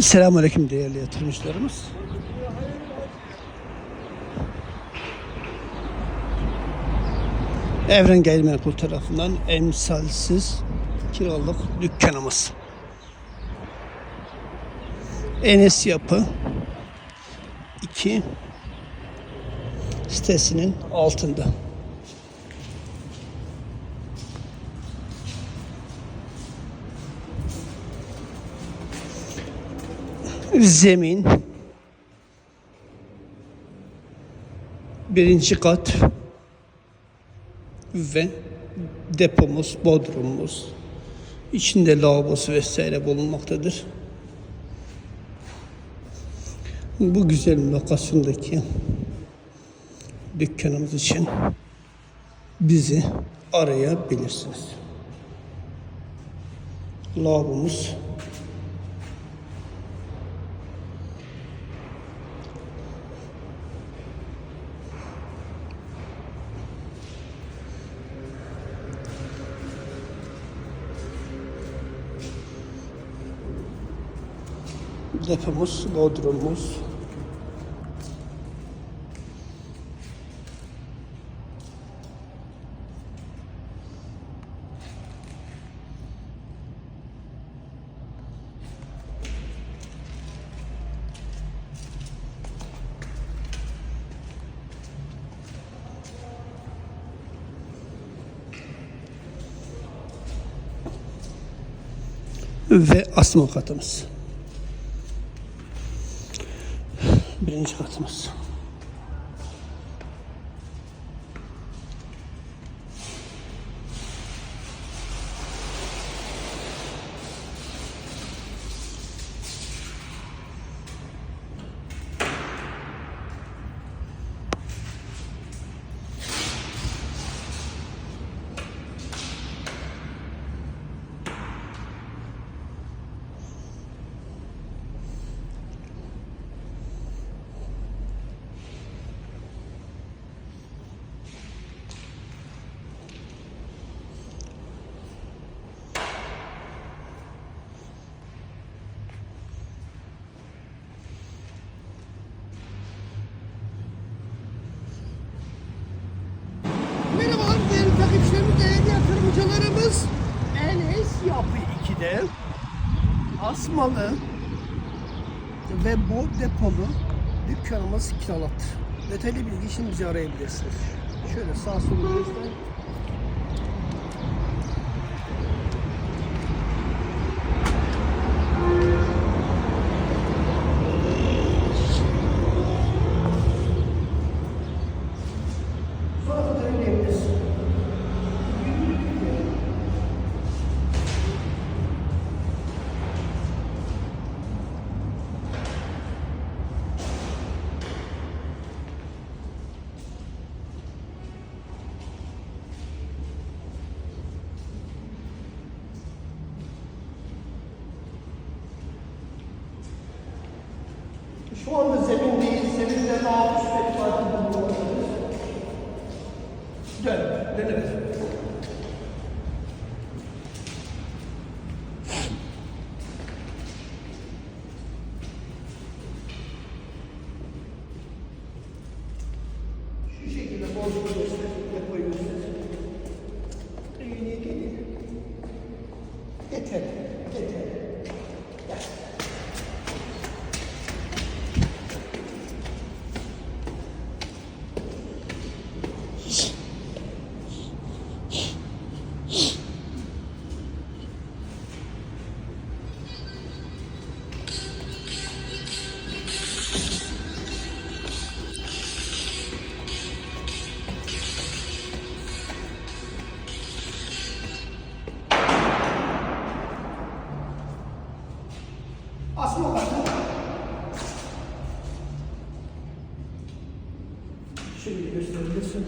Selamünaleyküm değerli yatırımcılarımız. Evren Gayrimenkul tarafından emsalsiz kiralık dükkanımız. Enes Yapı 2 sitesinin altında. Zemin birinci kat ve depomuz, bodrumumuz içinde lavabosu vesaire bulunmaktadır. Bu güzel lokasyondaki dükkanımız için bizi arayabilirsiniz. Lavabomuz Depomuz, bodrumumuz. Ve asma katımız. Birinci katımız. Yatırımcılarımız. Enes Yapı 2'de asmalı ve bol depolu dükkanımız kiralat. Detaylı bilgi için bizi arayabilirsiniz. Şöyle sağ solunu göstereyim. Şu anda zemin değil, zeminde daha üst farklı bulunmaktadır. Dön, dönelim. Şunu Listen!